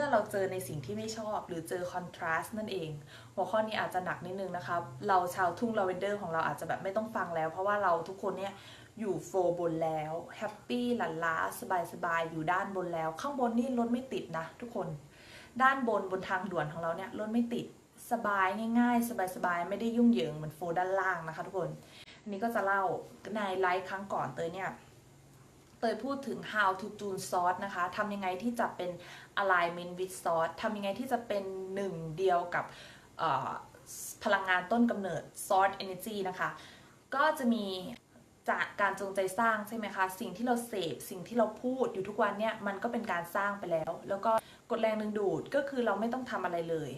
มื่อเราเจอในสิ่งที่ไม่ชอบ หรือเจอคอนทราสต์นั่นเอง หัวข้อนี้อาจจะหนักนิดนึงนะคะเราชาวทุ่งลาเวนเดอร์ของเราอาจจะแบบไม่ต้องฟังแล้ว เพราะว่าเราทุกคนเนี่ยอยู่โฟบนแล้วแฮปปี้หลันล้าสบายสบายๆอยู่ด้านบนแล้ว ข้างบนนี่รถไม่ติดนะ ทุกคน ด้านบนบนทางด่วนของเราเนี่ยรถไม่ติดสบายง่าย ๆ สบายๆ ไม่ได้ยุ่งเหยิงเหมือนโฟด้านล่างนะคะ ทุกคนอันนี้ก็จะเล่าในไลฟ์ครั้งก่อนเตยเนี่ย เตยพูดถึง how to tune sauce นะคะทำยังไงที่จะเป็น alignment with sauce ทำยังไงที่จะเป็นหนึ่งเดียวกับพลังงานต้นกำเนิด source energy นะคะ ก็จะมีจากการจงใจสร้างใช่ไหมคะ สิ่งที่เราเสพสิ่งที่เราพูดอยู่ทุกวันเนี่ยมันก็เป็นการสร้างไปแล้ว แล้วก็กดแรงดึงดูดก็คือเราไม่ต้องทำอะไรเลย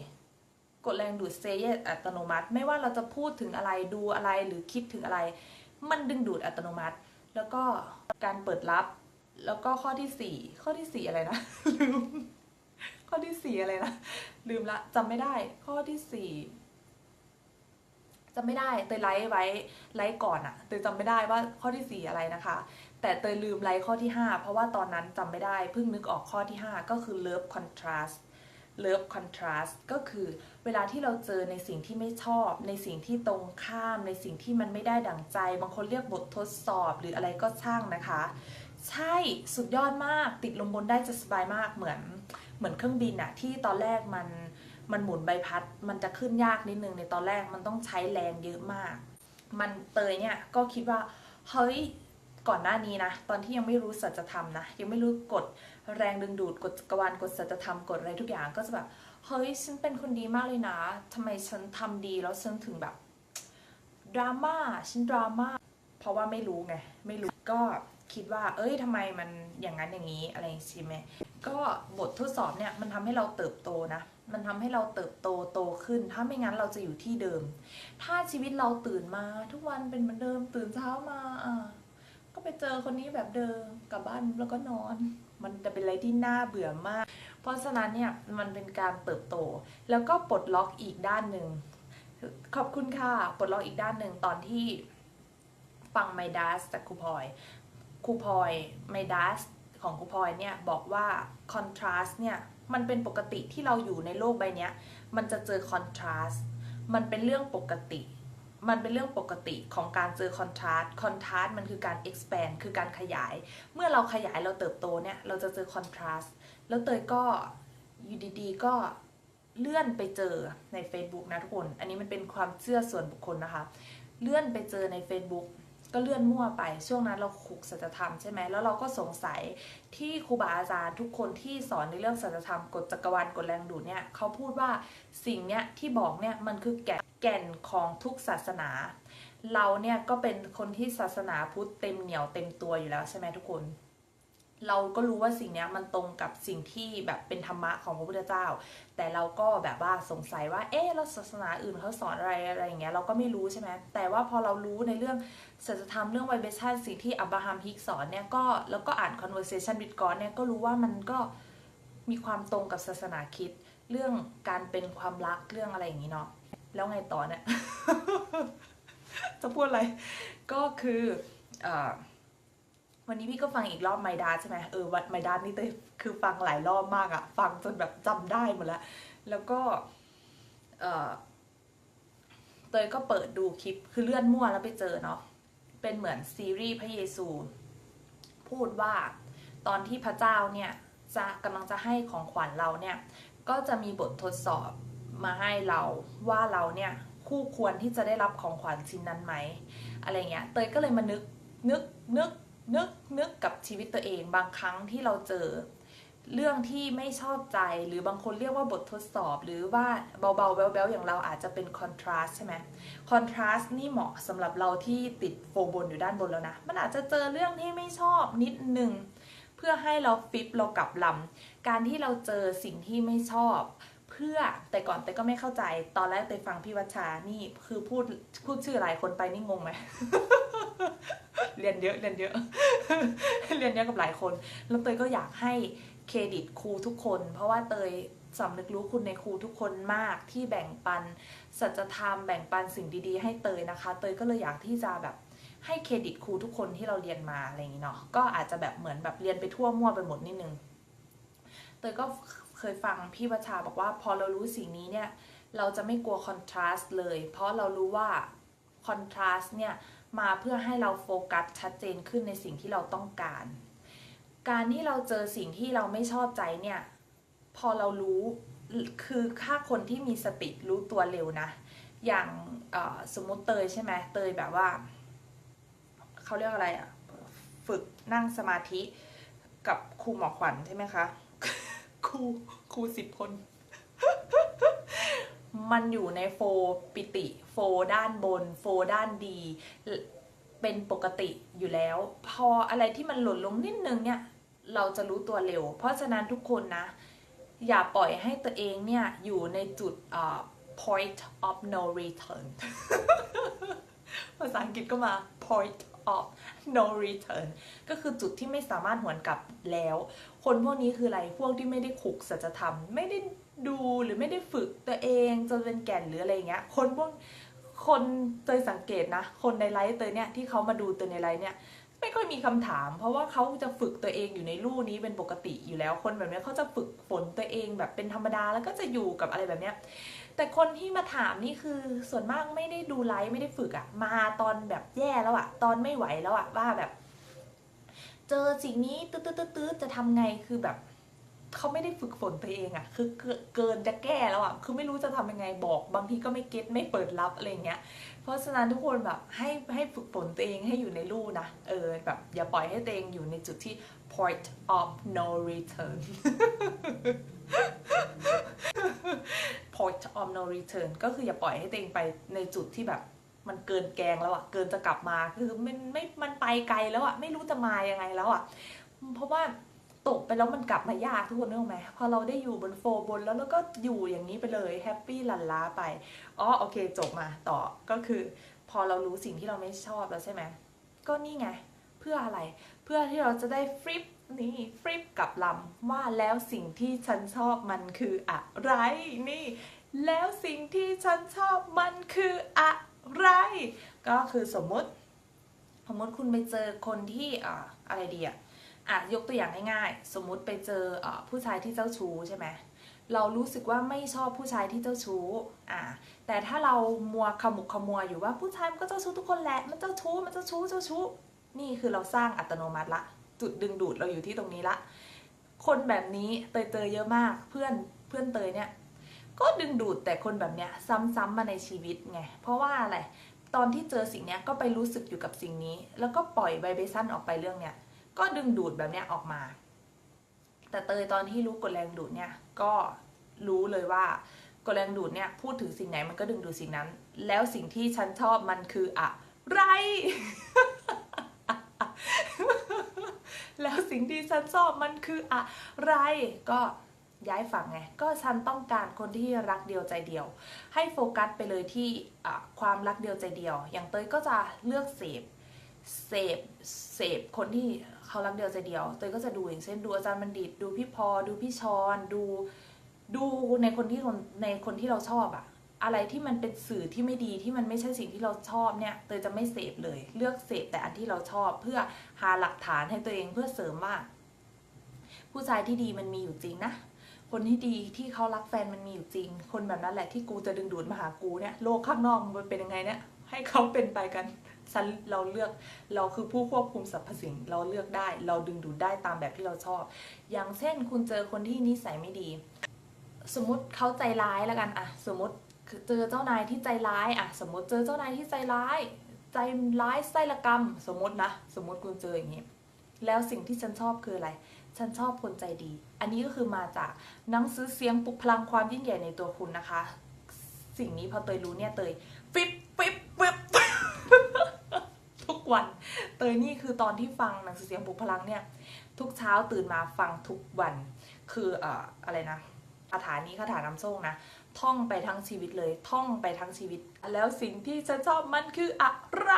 กดแรงดูดเซเยสอัตโนมัติ ไม่ว่าเราจะพูดถึงอะไรดูอะไรหรือคิดถึงอะไร มันดึงดูดอัตโนมัติ แล้วก็การเปิดรับ แล้วก็ข้อที่สี่ข้อที่สี่อะไรนะลืมข้อที่สี่อะไรนะลืมละจำไม่ได้ ข้อที่สี่จำไม่ได้เตยไลฟ์ไว้ไลฟ์ก่อนอะเตยจำไม่ได้ว่าข้อที่สี่อะไรนะคะ แต่เตยลืมไลฟ์ข้อที่ห้าเพราะว่าตอนนั้นจำไม่ได้เพิ่งนึกออกข้อที่ห้าก็คือ love contrast love contrast ก็คือเวลาที่เราเจอในสิ่งที่ไม่ชอบ ในสิ่งที่ตรงข้าม ในสิ่งที่มันไม่ได้ดั่งใจ บางคนเรียกบททดสอบหรืออะไรก็ช่างนะคะ ใช่สุดยอดมากติดลมบนได้จะสบายมากเหมือน เหมือนเครื่องบินอะที่ตอนแรกมันมันหมุนใบพัด มันจะขึ้นยากนิดนึงในตอนแรกมันต้องใช้แรงเยอะมาก มันเตยเนี่ยก็คิดว่าเฮ้ย ก่อนหน้านี้นะ ตอนที่ยังไม่รู้สัจธรรมนะ ยังไม่รู้กฎแรงดึงดูดกฎจักรวาลกฎสัจธรรมกฎอะไรทุกอย่างก็จะแบบเฮ้ยฉันเป็นคนดีมากเลยนะทำไมฉันทำดีแล้วฉันถึงแบบดราม่าฉันดราม่าเพราะว่าไม่รู้ไงไม่รู้ก็คิดว่า เอ้ยทำไมมันอย่างนั้นอย่างนี้อะไรใช่ไหมก็บททดสอบเนี่ยมันทำให้เราเติบโตนะ มันทำให้เราเติบโตโตขึ้น ถ้าไม่งั้นเราจะอยู่ที่เดิม ถ้าชีวิตเราตื่นมาทุกวันเป็นเหมือนเดิมตื่นเช้ามาอะ ก็ไปเจอคนนี้แบบเดิมกลับบ้านแล้วก็นอน มันจะเป็นอะไรที่น่าเบื่อมาก เพราะฉะนั้นเนี่ยมันเป็นการเติบโต แล้วก็ปลดล็อกอีกด้านหนึ่งขอบคุณค่ะปลดล็อกอีกด้านหนึ่งตอนที่ฟังไมดัสจากครูพลอยครูพลอยไมดัสของครูพลอยเนี่ยบอกว่าคอนทราสต์เนี่ยมันเป็นปกติที่เราอยู่ในโลกใบนี้มันจะเจอคอนทราสต์มันเป็นเรื่องปกติ มันเป็นเรื่องปกติของการเจอคอนทราสต์คอนทราสต์มันคือการ expand คือการขยาย เมื่อเราขยายเราเติบโตเนี่ย เราจะเจอคอนทราสต์แล้วเตยก็อยู่ดีๆ ก็เลื่อนไปเจอใน Facebook นะทุกคน อันนี้มันเป็นความเชื่อส่วนบุคคลนะคะ เลื่อนไปเจอใน Facebook ก็เลื่อนมั่วไปช่วงนั้นเราขุกสัจธรรมใช่ไหมแล้วเราก็สงสัยที่ครูบาอาจารย์ทุกคนที่สอนในเรื่องสัจธรรมกฎจักรวาลกฎแรงดูดเนี่ยเขาพูดว่าสิ่งเนี้ยที่บอกเนี่ยมันคือแก่น แก่นของทุกศาสนา เราเนี่ยก็เป็นคนที่ศาสนาพุทธเต็มเหนียวเต็มตัวอยู่แล้วใช่ไหมทุกคน เราก็รู้ว่าสิ่งเนี้ยมันตรงกับสิ่งที่แบบเป็นธรรมะของพระพุทธเจ้า แต่เราก็แบบว่าสงสัยว่า เอ๊ะแล้วศาสนาอื่นเขาสอนอะไรอะไรอย่างเงี้ยเราก็ไม่รู้ใช่ไหมแต่ว่าพอเรารู้ในเรื่องศัจธรรมเรื่องไวเบชันสิ่งที่อับราฮัมฮิกสอนเนี่ยก็แล้วก็อ่าน conversation with God เนี่ยก็รู้ว่ามันก็มีความตรงกับศาสนาคิดเรื่องการเป็นความรักเรื่องอะไรอย่างงี้เนาะ แล้วไงต่อเนี่ย จะพูดอะไร ก็คืออวันนี้พี่ก็ฟังอีกรอบไมดาใช่ไหมเออวัดไมดานี่เต้ยคือฟังหลายรอบมากอะฟังจนแบบจำได้หมดแล้ว แล้วก็เออเตยก็เปิดดูคลิปคือเลื่อนมั่วแล้วไปเจอเนาะเป็นเหมือนซีรีส์พระเยซู พูดว่าตอนที่พระเจ้าเนี่ยจะกำลังจะให้ของขวัญเราเนี่ย ก็จะมีบททดสอบ มาให้เราว่าเราเนี่ยคู่ควรที่จะได้รับของขวัญชิ้นนั้นไหมอะไรเงี้ยเตยก็เลยมานึกนึกนึกนึกนึกกับชีวิตตัวเองบางครั้งที่เราเจอ เรื่องที่ไม่ชอบใจหรือบางคนเรียกว่าบททดสอบ หรือว่าเบาๆแบ๊วๆอย่างเราอาจจะเป็นคอนทราสใช่ไหมคอนทราสนี่เหมาะสำหรับเราที่ติดโฟบนอยู่ด้านบนแล้วนะ มันอาจจะเจอเรื่องที่ไม่ชอบนิดนึงเพื่อให้เราฟิปเรากลับลำการที่เราเจอสิ่งที่ไม่ชอบ เพื่อแต่ก่อนแต่ก็ไม่เข้าใจตอนแรกไปฟังพี่วัชชานี่คือพูดพูดชื่อหลายคนไปนี่งงไหมเรียนเยอะเรียนเยอะเรียนเยอะกับหลายคน แล้วเตยก็อยากให้เครดิตครูทุกคน เพราะว่าเตยสำนึกรู้คุณในครูทุกคนมากที่แบ่งปันสัจธรรมแบ่งปันสิ่งดีๆ ให้เตยนะคะ เตยก็เลยอยากที่จะแบบให้เครดิตครูทุกคนที่เราเรียนมาอะไรอย่างนี้เนาะก็อาจจะแบบเหมือนแบบเรียนไปทั่วมั่วไปหมดนิดนึงเตยก็เค เคยฟังพี่วัชชาบอกว่าพอเรารู้สิ่งนี้เนี่ย เราจะไม่กลัวคอนทราสต์เลย เพราะเรารู้ว่าคอนทราสต์เนี่ยมาเพื่อให้เราโฟกัสชัดเจนขึ้นในสิ่งที่เราต้องการ การที่เราเจอสิ่งที่เราไม่ชอบใจเนี่ย พอเรารู้คือค่าคนที่มีสติรู้ตัวเร็วนะ อย่างสมมติเตยใช่ไหมเตยแบบว่าเขาเรียกอะไรอะฝึกนั่งสมาธิกับครูหมอขวัญใช่ไหมคะ รูครูสิบคน มันอยู่ในโฟปิติ โฟด้านบน โฟด้านดี เป็นปกติอยู่แล้ว พออะไรที่มันหล่นลงนิดนึงเนี่ย เราจะรู้ตัวเร็ว เพราะฉะนั้นทุกคนนะ อย่าปล่อยให้ตัวเองเนี่ยอยู่ในจุด point of no return ภาษาอังกฤษก็มา point of no return ก็คือจุดที่ไม่สามารถหวนกลับแล้ว คนพวกนี้คืออะไรพวกที่ไม่ได้ขุกสัจธรรม ไม่ได้ดูหรือไม่ได้ฝึกตัวเองจนเป็นแก่นหรืออะไรเงี้ย คนพวกคนเตยสังเกตนะ คนในไลฟ์เตยเนี่ยที่เขามาดูเตยในไลฟ์เนี่ยไม่ค่อยมีคำถาม เพราะว่าเขาจะฝึกตัวเองอยู่ในลู่นี้เป็นปกติอยู่แล้ว คนแบบนี้เขาจะฝึกฝนตัวเองแบบเป็นธรรมดาแล้วก็จะอยู่กับอะไรแบบเนี้ย แต่คนที่มาถามนี่คือส่วนมากไม่ได้ดูไลฟ์ไม่ได้ฝึกอะมาตอนแบบแย่แล้วอะตอนไม่ไหวแล้วอะว่าแบบ เจอสิ่งนี้ตืดตืดตืดตืดจะทำไงคือแบบเขาไม่ได้ฝึกฝนตัวเองอะคือเกินจะแก้แล้วอะคือไม่รู้จะทำยังไงบอก บางทีก็ไม่เก็ตไม่เปิดรับอะไรเงี้ย เพราะฉะนั้นทุกคนแบบให้ให้ฝึกฝนตัวเองให้อยู่ในลู่นะ เออแบบอย่าปล่อยให้ตัวเองอยู่ในจุดที่ point of no return point of no return ก็คืออย่าปล่อยให้ตัวเองไปในจุดที่แบบมันเกินแกงแล้วอะเกินจะกลับมาคือมันไม่มันไปไกลแล้วอะไม่รู้จะมายังไงแล้วอะเพราะว่า ตกไปแล้วมันกลับมายากทุกคนนึกออกไหมพอเราได้อยู่บนโฟบนแล้วเราก็อยู่อย่างนี้ไปเลยแฮปปี้ลันล้าไปอ๋อโอเคจบมาต่อก็คือ พอเรารู้สิ่งที่เราไม่ชอบแล้วใช่ไหมก็นี่ไง เพื่ออะไรเพื่อที่เราจะได้ฟลิปนี่ฟลิปกับลำว่าแล้วสิ่งที่ฉันชอบมันคืออะไรนี่ แล้วสิ่งที่ฉันชอบมันคืออะไร ก็คือสมมติ สมมติคุณไปเจอคนที่อ่าอะไรดีอะ อะยกตัวอย่างง่ายๆ สมมุติไปเจออผู้ชายที่เจ้าชู้ใช่ไหมเรารู้สึกว่าไม่ชอบผู้ชายที่เจ้าชู้อ่าแต่ถ้าเรามัวขมุกขมัวอยู่ว่าผู้ชายมันก็เจ้าชู้ทุกคนแหละ มันเจ้าชู้ มันเจ้าชู้ เจ้าชู้ นี่คือเราสร้างอัตโนมัติละ จุดดึงดูดเราอยู่ที่ตรงนี้ละ คนแบบนี้เตยเตยเยอะมาก เพื่อนเพื่อนเตยเนี่ย ก็ดึงดูดแต่คนแบบเนี้ยซ้ำๆมาในชีวิตไง เพราะว่าอะไร ตอนที่เจอสิ่งเนี้ยก็ไปรู้สึกอยู่กับสิ่งนี้ แล้วก็ปล่อยไวเบชั่นออกไปเรื่องเนี้ย ก็ดึงดูดแบบเนี้ยออกมา แต่เตยตอนที่รู้กฎแรงดูดเนี่ยก็รู้เลยว่ากฎแรงดูดเนี่ยพูดถึงสิ่งไหนมันก็ดึงดูดสิ่งนั้น แล้วสิ่งที่ฉันชอบมันคืออะไร แล้วสิ่งที่ฉันชอบมันคืออะไร ก็ย้ายฝั่งไง ก็ฉันต้องการคนที่รักเดียวใจเดียว ให้โฟกัสไปเลยที่ความรักเดียวใจเดียว อย่างเตยก็จะเลือกเสพ เสพเสพคนที่เขารักเดียวใจเดียวเตยก็จะดูอย่างเช่นดูอาจารย์บัณฑิต ดูพี่พอ ดูพี่ชอนดูดูในคนที่คนในคนที่เราชอบอะอะไรที่มันเป็นสื่อที่ไม่ดีที่มันไม่ใช่สิ่งที่เราชอบเนี่ยเตยจะไม่เสพเลย เลือกเสพแต่อันที่เราชอบ เพื่อหาหลักฐานให้ตัวเองเพื่อเสริมว่า ผู้ชายที่ดีมันมีอยู่จริงนะคนที่ดีที่เขารักแฟนมันมีอยู่จริง คนแบบนั้นแหละที่กูจะดึงดูดมาหากูเนี่ยโลกข้างนอกมันเป็นยังไงเนี่ยให้เขาเป็นไปกัน ฉันเราเลือกเราคือผู้ควบคุมสรรพสิ่งเราเลือกได้ เราดึงดูดได้ตามแบบที่เราชอบ อย่างเช่นคุณเจอคนที่นิสัยไม่ดี สมมติเขาใจร้ายแล้วกันอะสมมติเจอเจ้านายที่ใจร้ายอะสมมติเจอเจ้านายที่ใจร้าย ใจร้ายไส้ละกรรม สมมตินะ สมมติคุณเจออย่างนี้แล้วสิ่งที่ฉันชอบคืออะไร ฉันชอบคนใจดี อันนี้ก็คือมาจากหนังสือเสียงปลุกพลังความยิ่งใหญ่ในตัวคุณนะคะ สิ่งนี้พอเตยรู้เนี่ยเตยฟิบฟิบฟิบ วัน เตยนี่คือตอนที่ฟังหนังสือเสียงปลุกพลังเนี่ยทุกเช้าตื่นมาฟังทุกวัน คือเอ่ออะไรนะคาถานี้คาถาน้ำโชคนะ ท่องไปทั้งชีวิตเลย ท่องไปทั้งชีวิต แล้วสิ่งที่ฉันชอบมันคืออะไร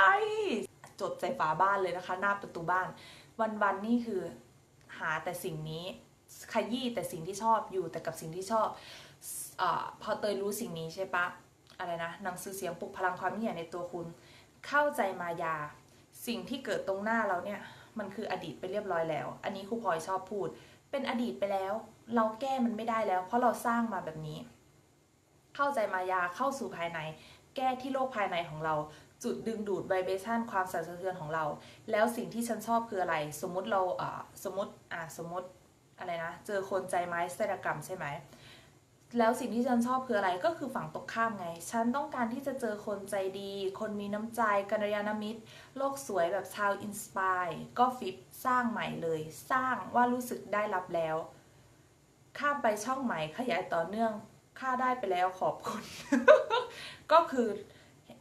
จดใส่ฝาบ้านเลยนะคะ หน้าประตูบ้าน วันๆนี่คือหาแต่สิ่งนี้ขยี้แต่สิ่งที่ชอบอยู่แต่กับสิ่งที่ชอบอพอเตยรู้สิ่งนี้ใช่ปะอะไรนะหนังสือเสียงปลุกพลังความยิ่งใหญ่ในตัวคุณ เข้าใจมายา สิ่งที่เกิดตรงหน้าเราเนี่ย มันคืออดีตไปเรียบร้อยแล้ว อันนี้ครูพลอยชอบพูด เป็นอดีตไปแล้ว เราแก้มันไม่ได้แล้ว เพราะเราสร้างมาแบบนี้ เข้าใจมายาเข้าสู่ภายใน แก้ที่โลกภายในของเรา จุดดึงดูดไวเบชันความสั่นสะเทือนของเรา แล้วสิ่งที่ฉันชอบคืออะไร สมมติเราอ่าสมมติอ่าสมมติอะไรนะ เจอคนใจไม้ไสรกรรมใช่ไหม แล้วสิ่งที่ฉันชอบคืออะไรก็คือฝั่งตรงข้ามไง ฉันต้องการที่จะเจอคนใจดี คนมีน้ำใจกัลยาณมิตร โลกสวยแบบชาวอินสปายก็ฟิปสร้างใหม่เลย สร้างว่ารู้สึกได้รับแล้ว ข้ามไปช่องใหม่ขยายต่อเนื่องค่าได้ไปแล้วขอบคุณ ก็คือ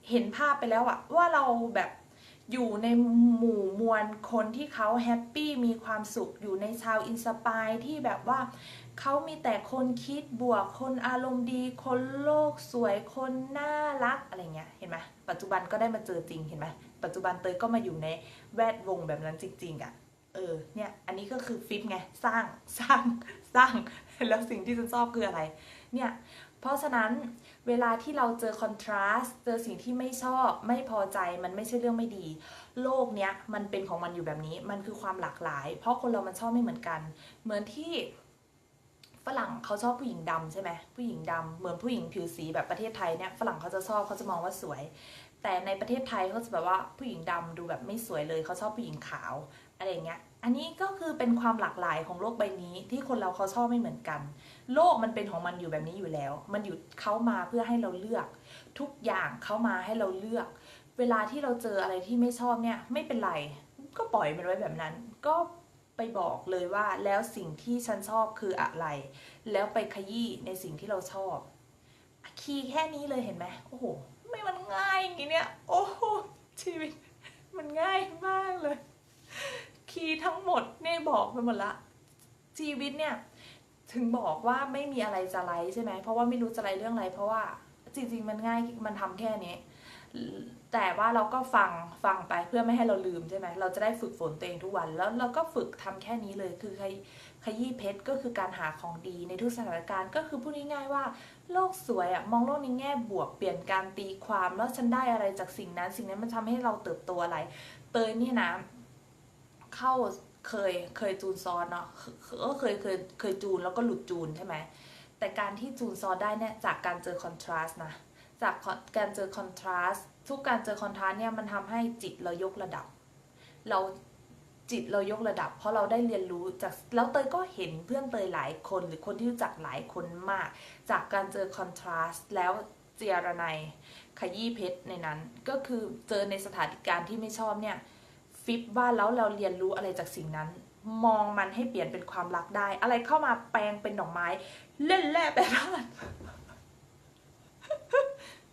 เห็นภาพไปแล้วอะว่าเราแบบ อยู่ในหมู่มวลคนที่เขาแฮปปี้มีความสุขอยู่ในชาวอินสปายที่แบบว่าเขามีแต่คนคิดบวกคนอารมณ์ดี คนโลกสวยคนน่ารักอะไรเงี้ยเห็นไหมปัจจุบันก็ได้มาเจอจริงเห็นไหมปัจจุบันเตยก็มาอยู่ในแวดวงแบบนั้นจริง ๆอะ่ะเออเนี่ยอันนี้ก็คือฟิปไงสร้างสร้างสร้างแล้วสิ่งที่ฉันชอบคืออะไรเนี่ย เพราะฉะนั้นเวลาที่เราเจอคอนทราสต์เจอสิ่งที่ไม่ชอบไม่พอใจมันไม่ใช่เรื่องไม่ดี โลกเนี้ยมันเป็นของมันอยู่แบบนี้ มันคือความหลากหลาย เพราะคนเรามันชอบไม่เหมือนกัน เหมือนที่ฝรั่งเขาชอบผู้หญิงดำใช่ไหมผู้หญิงดำเหมือนผู้หญิงผิวสีแบบประเทศไทยเนี่ยฝรั่งเขาจะชอบเขาจะมองว่าสวย แต่ในประเทศไทยเขาจะแบบว่าผู้หญิงดำดูแบบไม่สวยเลยเขาชอบผู้หญิงขาวอะไรอย่างเงี้ย อันนี้ก็คือเป็นความหลากหลายของโลกใบนี้ที่คนเราเขาชอบไม่เหมือนกัน โลกมันเป็นของมันอยู่แบบนี้อยู่แล้ว มันอยู่เขามาเพื่อให้เราเลือก ทุกอย่างเขามาให้เราเลือก เวลาที่เราเจออะไรที่ไม่ชอบเนี่ยไม่เป็นไร ก็ปล่อยมันไว้แบบนั้น ก็ไปบอกเลยว่าแล้วสิ่งที่ฉันชอบคืออะไร แล้วไปขยี้ในสิ่งที่เราชอบคีย์แค่นี้เลยเห็นไหมโอ้โหไม่มันง่ายอย่างนี้เนี่ยโอ้โหชีวิตมันง่ายมากเลย คีย์ทั้งหมดเนี่ยบอกไปหมดละ ชีวิตเนี่ยถึงบอกว่าไม่มีอะไรจะไลใช่ไหมเพราะว่าไม่รู้จะไลเรื่องอะไร เพราะว่าจริงๆมันง่ายมันทำแค่นี้ แต่ว่าเราก็ฟังฟังไปเพื่อไม่ให้เราลืมใช่ไหมเราจะได้ฝึกฝนตัวเองทุกวัน แล้วเราก็ฝึกทำแค่นี้เลย คือใครขยี้เพชรก็คือการหาของดีในทุกสถานการณ์ก็คือพูดง่ายๆว่า โลกสวยอะมองโลกในแง่บวกเปลี่ยนการตีความแล้วฉันได้อะไรจากสิ่งนั้น สิ่งนั้นมันทำให้เราเติบโตอะไร เตยนี่นะ เข้าเคยเคยจูนซอนเนาะก็เคยเคยเคยจูนแล้วก็หลุดจูนใช่ไหมแต่การที่จูนซอนได้เนี่ยจากการเจอคอนทราสต์นะจากการเจอคอนทราสต์ทุกการเจอคอนทราสต์เนี่ยมันทำให้จิตเรายกระดับ เราจิตเรายกระดับ เพราะเราได้เรียนรู้จากแล้วเตยก็เห็นเพื่อนเตยหลายคนหรือคนที่รู้จักหลายคนมาก จากการเจอคอนทราสต์แล้วเจียรนัยขยี้เพชรในนั้น ก็คือเจอในสถานการณ์ที่ไม่ชอบเนี่ย ฟิปว่าแล้วเราเรียนรู้อะไรจากสิ่งนั้น มองมันให้เปลี่ยนเป็นความรักได้ อะไรเข้ามาแปลงเป็นดอกไม้ เล่นแร่แปรธาตุ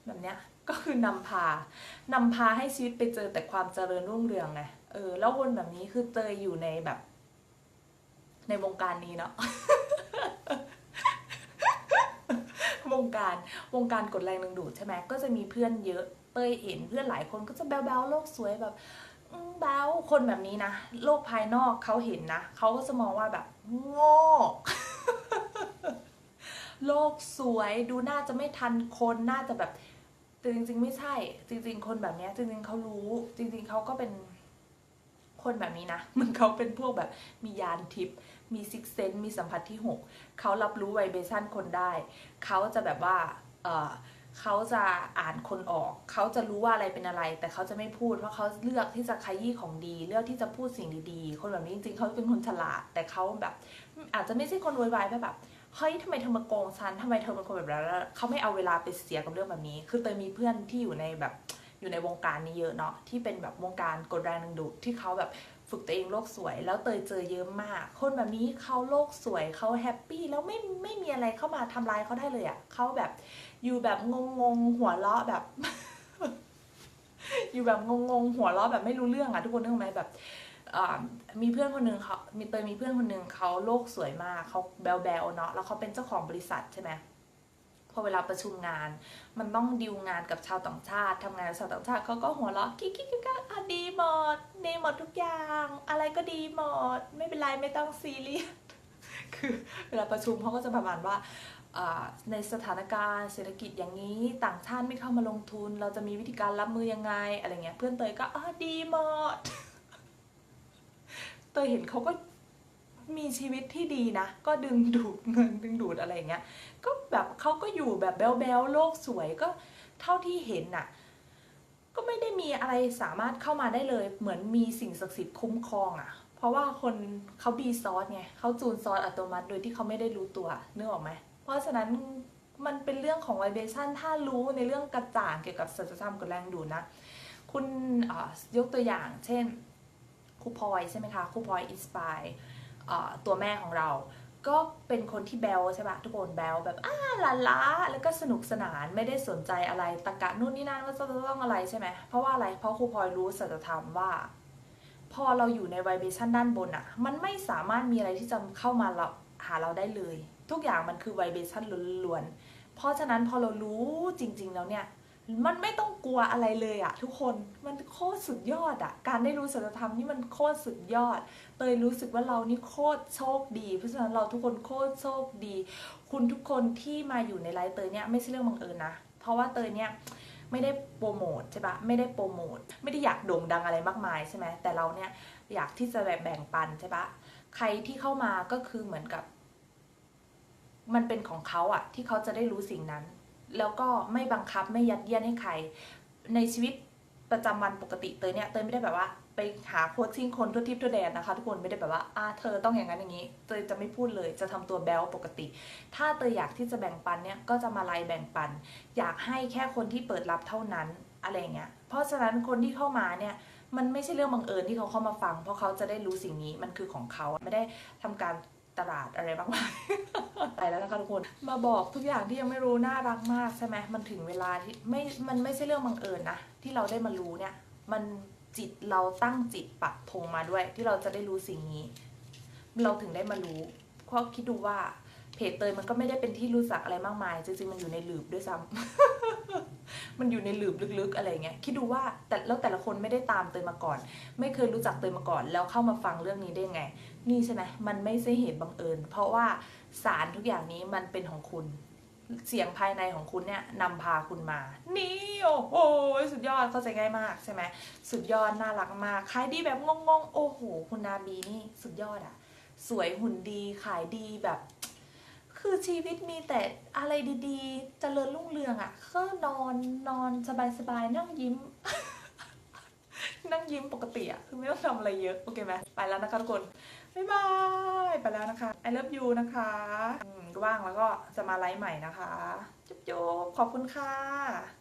แบบเนี้ยก็คือนำพานำพาให้ชีวิตไปเจอแต่ความเจริญรุ่งเรืองไงเออ แล้ววนแบบนี้คือเตยอยู่ในแบบ ในวงการนี้เนาะวงการวงการกดแรงดึงดูดใช่ไหมก็จะมีเพื่อนเยอะเตยเห็นเพื่อนหลายคนก็จะแบ๊วๆโลกสวยแบบ อืมแบ๊วคนแบบนี้นะ โลกภายนอกเขาเห็นนะเขาก็จะมองว่าแบบโง่โลกสวยดูน่าจะไม่ทันคนน่าจะแบบแต่จริงๆไม่ใช่ จริง ๆ คนแบบเนี้ยจริง ๆเขารู้ จริง ๆเขาก็เป็นคนแบบนี้นะมันเขาเป็นพวกแบบมียานทิพย์มีซิกเซนมีสัมผัสที่6เขารับรู้ไวเบชั่นคนได้ เขาจะแบบว่าเออ เขาจะอ่านคนออก เขาจะรู้ว่าอะไรเป็นอะไร แต่เขาจะไม่พูดเพราะเขาเลือกที่จะขยี้ของดี เลือกที่จะพูดสิ่งดีๆ คนแบบนี้จริงๆเขาเป็นคนฉลาด แต่เขาแบบ อาจจะไม่ใช่คนโวยวายแบบเฮ้ยทำไมเธอมาโกงฉันทำไมเธอเป็นคนแบบนั้นแล้วเขาไม่เอาเวลาไปเสียกับเรื่องแบบนี้ คือเตยมีเพื่อนที่อยู่ในแบบอยู่ในวงการนี้เยอะเนาะที่เป็นแบบวงการกดแรงดึงดูดที่เขาแบบฝึกตัวเองโลกสวย แล้วเตยเจอเยอะมาก คนแบบนี้เขาโลกสวยเขาแฮปปี้แล้วไม่ไม่มีอะไรเข้ามาทำลายเขาได้เลยอะ่ะเขาแบบ อยู่แบบงงงหัวเราะแบบ อยู่แบบงงงหัวเราะแบบไม่รู้เรื่องอะทุกคนนึกไหมแบบมีเพื่อนคนหนึ่งเขามีเตยมีเพื่อนคนหนึ่งเขาโลกสวยมากเขาแบลแบลเนาะแล้วเขาเป็นเจ้าของบริษัทใช่ไหมพอเวลาประชุมงาน มันต้องดิวงานกับชาวต่างชาติทำงานกับชาวต่างชาติเขาก็หัวเราะกิ๊กกิ๊กกิ๊กอะดีหมดดีหมดทุกอย่าง อะไรก็ดีหมด ไม่เป็นไรไม่ต้องซีเรียสคือเวลาประชุมเขาก็จะประมาณว่า ในสถานการณ์เศรษฐกิจอย่างนี้ต่างชาติไม่เข้ามาลงทุน เราจะมีวิธีการรับมือยังไงอะไรเงี้ยเพื่อนเตยก็อดีหมดเตยเห็นเขาก็มีชีวิตที่ดีนะ ก็ดึงดูดเงินดึงดูดอะไรเงี้ยก็แบบเขาก็อยู่แบบแบ๊วๆโลกสวยก็เท่าที่เห็นน่ะ ก็ไม่ได้มีอะไรสามารถเข้ามาได้เลย เหมือนมีสิ่งศักดิ์สิทธิ์คุ้มครองอะ่ะ เพราะว่าคนเขาบีซอสไงเขาจูนซอสอัตโนมัติโดยที่เขาไม่ได้รู้ตัวนึกออกไหม ราะฉะนั้นมันเป็นเรื่องของไวเบชันถ้ารู้ในเรื่องกระจ่างเกี่ยวกับสัจธรรมกับแรงดูดนะ คุณยกตัวอย่าง เช่นครูพลอยใช่ไหมคะครูพลอยอินสปายตัวแม่ของเรา ก็เป็นคนที่แบลใช่ปะทุกคนแบลแบบอ้าลาลาแล้วก็สนุกสนานไม่ได้สนใจอะไรตะกะนู่นนี่นั่นว่าจะต้องอะไรใช่ไหมเพราะว่าอะไรเพราะครูพลอยรู้สัจธรรมว่า พอเราอยู่ในไวเบชันด้านบนอะมันไม่สามารถมีอะไรที่จะเข้ามาเราหาเราได้เลย ทุกอย่างมันคือไวเบชันล้วนๆ เพราะฉะนั้นพอเรารู้จริง ๆ แล้วเนี่ย มันไม่ต้องกลัวอะไรเลยอะทุกคนมันโคตรสุดยอดอะการได้รู้สัจธรรมนี่มันโคตรสุดยอด เตยรู้สึกว่าเรานี่โคตรโชคดี เพราะฉะนั้นเราทุกคนโคตรโชคดี คุณทุกคนที่มาอยู่ในไลฟ์เตยเนี่ยไม่ใช่เรื่องบังเอิญนะ เพราะว่าเตยเนี่ยไม่ได้โปรโมทใช่ปะไม่ได้โปรโมทไม่ได้อยากโด่งดังอะไรมากมายใช่ไหมแต่เราเนี่ยอยากที่จะแบบแบ่งปันใช่ปะใครที่เข้ามาก็คือเหมือนกับ มันเป็นของเขาอะที่เขาจะได้รู้สิ่งนั้น แล้วก็ไม่บังคับไม่ยัดเยียดให้ใคร ในชีวิตประจำวันปกติเตยเนี่ยเตยไม่ได้แบบว่า ไปหาโค้ชชิ่งคนทั่วทิพย์ทั่วแดนนะคะ ทุกคนไม่ได้แบบว่าอ่าเธอต้องอย่างนั้นอย่างนี้เตยจะไม่พูดเลย จะทำตัวแบลปกติ ถ้าเตยอยากที่จะแบ่งปันเนี่ยก็จะมาไลน์แบ่งปัน อยากให้แค่คนที่เปิดรับเท่านั้นอะไรเงี้ยเพราะฉะนั้นคนที่เข้ามาเนี่ยมันไม่ใช่เรื่องบังเอิญที่เขาเข้ามาฟัง เพราะเขาจะได้รู้สิ่งนี้มันคือของเขาไม่ได้ทำการ ตลาดอะไรมากมายไปแล้วนะคะทุกคน มาบอกทุกอย่างที่ยังไม่รู้น่ารักมากใช่ไหมมันถึงเวลาที่ไม่ มันไม่ใช่เรื่องบังเอิญนะที่เราได้มารู้เนี่ย มันจิตเราตั้งจิตปักธงมาด้วย ที่เราจะได้รู้สิ่งนี้ เราถึงได้มารู้เพราะคิดดูว่าเพจเตยมันก็ไม่ได้เป็นที่รู้จักอะไรมากมาย จริงๆมันอยู่ในหลืบด้วยซ้ำ มันอยู่ในหลืบลึกๆอะไรเงี้ยคิดดูว่าแต่แล้วแต่ละคนไม่ได้ตามเตยมาก่อน ไม่เคยรู้จักเตยมาก่อน แล้วเข้ามาฟังเรื่องนี้ได้ไง นี่ใช่ไหมมันไม่ใช่เหตุบังเอิญ เพราะว่าสารทุกอย่างนี้มันเป็นของคุณ เสียงภายในของคุณเนี่ยนำพาคุณมา นี่โอ้โหสุดยอดเข้าใจง่ายมากใช่ไหมสุดยอดน่ารักมากขายดีแบบงงๆโอ้โหคุณนาบีนี่สุดยอดอะสวยหุ่นดีขายดีแบบ คือชีวิตมีแต่อะไรดีๆจเจริญรุ่งเรืองอะ่ะก็นอนนอนสบายๆนั่งยิ้ม นั่งยิ้มปกติอะ่ะคือไม่ต้องทำอะไรเยอะ โอเคไหมไปแล้วนะคะทุกคนบ๊ายบายไปแล้วนะคะ I love you นะคะว่างแล้วก็จะมาไลฟ์ใหม่นะคะ จุ๊บๆขอบคุณค่ะ